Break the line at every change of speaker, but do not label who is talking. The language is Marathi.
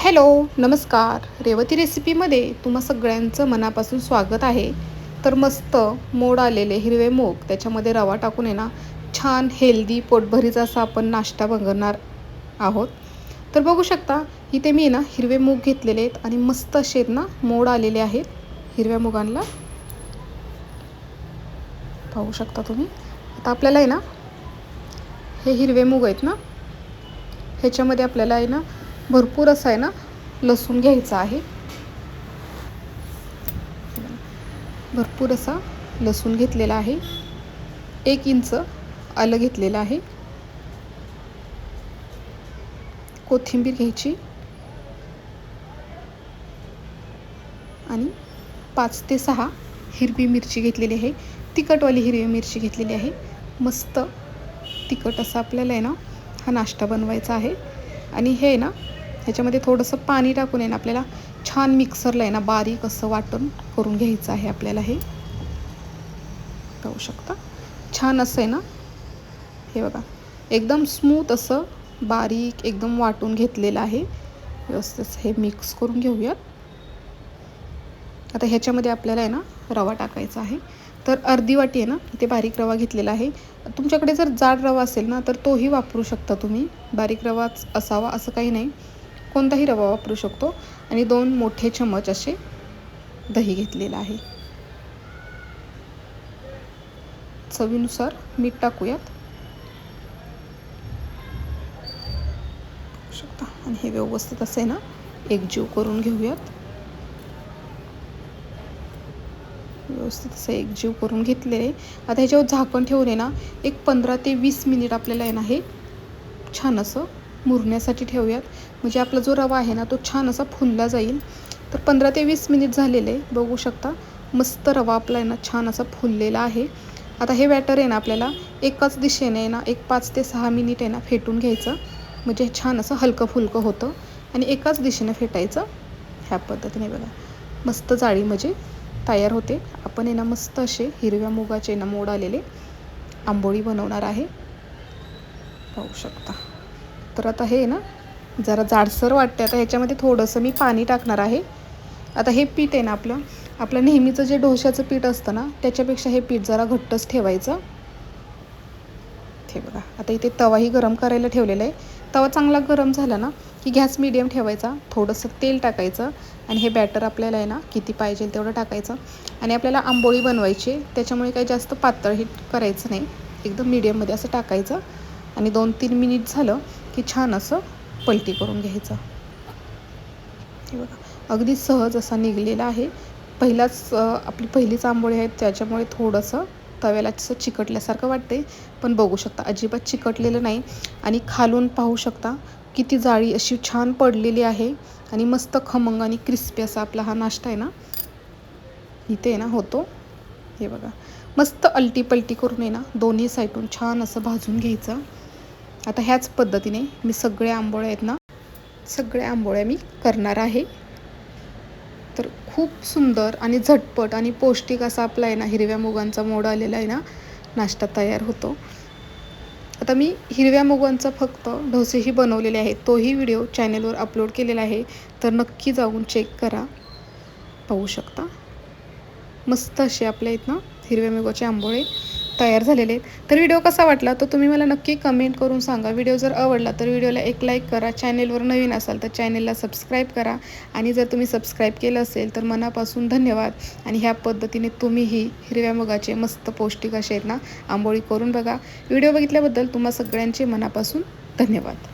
हॅलो नमस्कार. रेवती रेसिपीमध्ये तुम्हा सगळ्यांचं मनापासून स्वागत आहे. तर मस्त मोड आलेले हिरवे मूग त्याच्यामध्ये रवा टाकून आहे ना छान हेल्दी पोटभरीचा असा आपण नाश्ता बनवणार आहोत. तर बघू शकता इथे मी ना हिरवे मूग घेतलेले आहेत आणि मस्त असे आहेत ना मोड आलेले आहेत हिरव्या मुगांना पाहू शकता तुम्ही? आता आपल्याला आहे ना हे हिरवे मूग आहेत ना ह्याच्यामध्ये आपल्याला आहे ना भरपूर असा आहे ना लसूण घ्यायचा आहे. भरपूर असा लसूण घेतलेला आहे. एक इंच आलं घेतलेलं आहे. कोथिंबीर घ्यायची. आणि पाच ते सहा हिरवी मिरची घेतलेली आहे. तिखटवाली हिरवी मिरची घेतलेली आहे. मस्त तिखट असं आपल्याला आहे ना हा नाश्ता बनवायचा आहे. आणि हे ना ह्याच्यामध्ये थोडंसं पाणी टाकून आहे ना आपल्याला छान मिक्सरला आहे ना बारीक असं वाटण करून घ्यायचं आहे आपल्याला हे. पाहू शकता? छान असं आहे ना? हे बघा. एकदम स्मूथ असं बारीक एकदम वाटून घेतलेलं आहे. व्यवस्थित हे मिक्स करून घेऊयात. आता ह्याच्यामध्ये आपल्याला आहे ना रवा टाकायचा आहे. तर अर्धी वाटी आहे ना इथे बारीक रवा घेतलेला आहे. तुमच्याकडे जर जाड रवा असेल ना तर तोही वापरू शकता तुम्ही. बारीक रवाच असावा असं काही नाही. कोणताही रवा वापरू शकतो. आणि दोन मोठे चमच असे दही घेतलेलं आहे. चवीनुसार मीठ टाकूयात. शकता. आणि हे व्यवस्थित असे ना एकजीव करून घेऊयात. व्यवस्थित असं एकजीव करून घेतले आहे आता ह्याच्यावर झाकण ठेवून आहे ना एक पंधरा ते वीस मिनिट आपल्याला आहे ना हे छान असं मुरण्यासाठी ठेवूयात. म्हणजे आपला जो रवा आहे ना तो छान असा फुलला जाईल. तर पंधरा ते वीस मिनिट झालेले बघू शकता. मस्त रवा आपला आहे ना छान असा फुललेला आहे. आता हे वॅटर आहे ना आपल्याला एकाच दिशेने आहे ना एक पाच ते सहा मिनिट आहे ना फेटून घ्यायचं. म्हणजे छान असं हलकं फुलकं होतं. आणि एकाच दिशेने फेटायचं. ह्या पद्धतीने बघा. मस्त जाळी म्हणजे तयार होते. आपण आहे ना मस्त असे हिरव्या मुगाचे ना मोड आलेले आंबोळी बनवणार आहे. पाहू शकता. तर आता हे ना जरा जाडसर वाटते आता ह्याच्यामध्ये थोडंसं मी पाणी टाकणार आहे. आता हे पीठ आहे ना आपलं आपलं नेहमीचं जे डोश्याचं पीठ असतं ना त्याच्यापेक्षा हे पीठ जरा घट्टच ठेवायचं. हे बघा आता इथे तवाही गरम करायला ठेवलेला आहे. तवा चांगला गरम झाला ना की गॅस मिडियम ठेवायचा थोडंसं तेल टाकायचं आणि हे बॅटर आपल्याला आहे ना किती पाहिजे तेवढं टाकायचं. आणि आपल्याला आंबोळी बनवायची त्याच्यामुळे काही जास्त पातळ हे करायचं नाही. एकदम मिडियममध्ये असं टाकायचं. आणि दोन तीन मिनिट झालं की छान असं पलटी करून घ्यायचं. हे बघा अगदी सहज असा निघलेला आहे. पहिलाच आपली पहिलीच आंबोळी आहेत त्याच्यामुळे थोडंसं तव्याला असं चिकटल्यासारखं वाटते पण बघू शकता अजिबात चिकटलेलं नाही. आणि खालून पाहू शकता किती जाळी अशी छान पडलेली आहे. आणि मस्त खमंग आणि क्रिस्पी असा आपला हा नाश्ता आहे ना? इथे आहे ना होतो. हे बघा मस्त अलटी पलटी करून आहे ना दोन्ही साईडून छान असं भाजून घ्यायचं. आता ह्याच पद्धतीने मी सगळ्या आंबोळ्या आहेत ना सगळ्या आंबोळ्या मी करणार आहे. तर खूप सुंदर आणि झटपट आणि पौष्टिक असा आपला आहे ना हिरव्या मुगांचा मोड आलेला आहे ना नाश्ता तयार होतो. आता मी हिरव्या मुगांचा फक्त ढोसेही बनवलेले आहे तोही व्हिडिओ चॅनेलवर अपलोड केलेला आहे तर नक्की जाऊन चेक करा. पाहू शकता. मस्त असे आपल्या इथनं हिरव्या मुगाचे आंबोळे. तयार झालेले आहेत. तर व्हिडिओ कसा वाटला तर तुम्ही मला नक्की कमेंट करून सांगा. व्हिडिओ जर आवडला तर व्हिडिओला एक लाईक करा. चॅनेलवर नवीन असाल तर चॅनेलला सबस्क्राईब करा. आणि जर तुम्ही सबस्क्राईब केलं असेल तर मनापासून धन्यवाद. आणि ह्या पद्धतीने तुम्हीही हिरव्या मुगाचे मस्त पौष्टिक असे आहेत ना आंबोळी करून बघा. व्हिडिओ बघितल्याबद्दल तुम्हा सगळ्यांचे मनापासून धन्यवाद.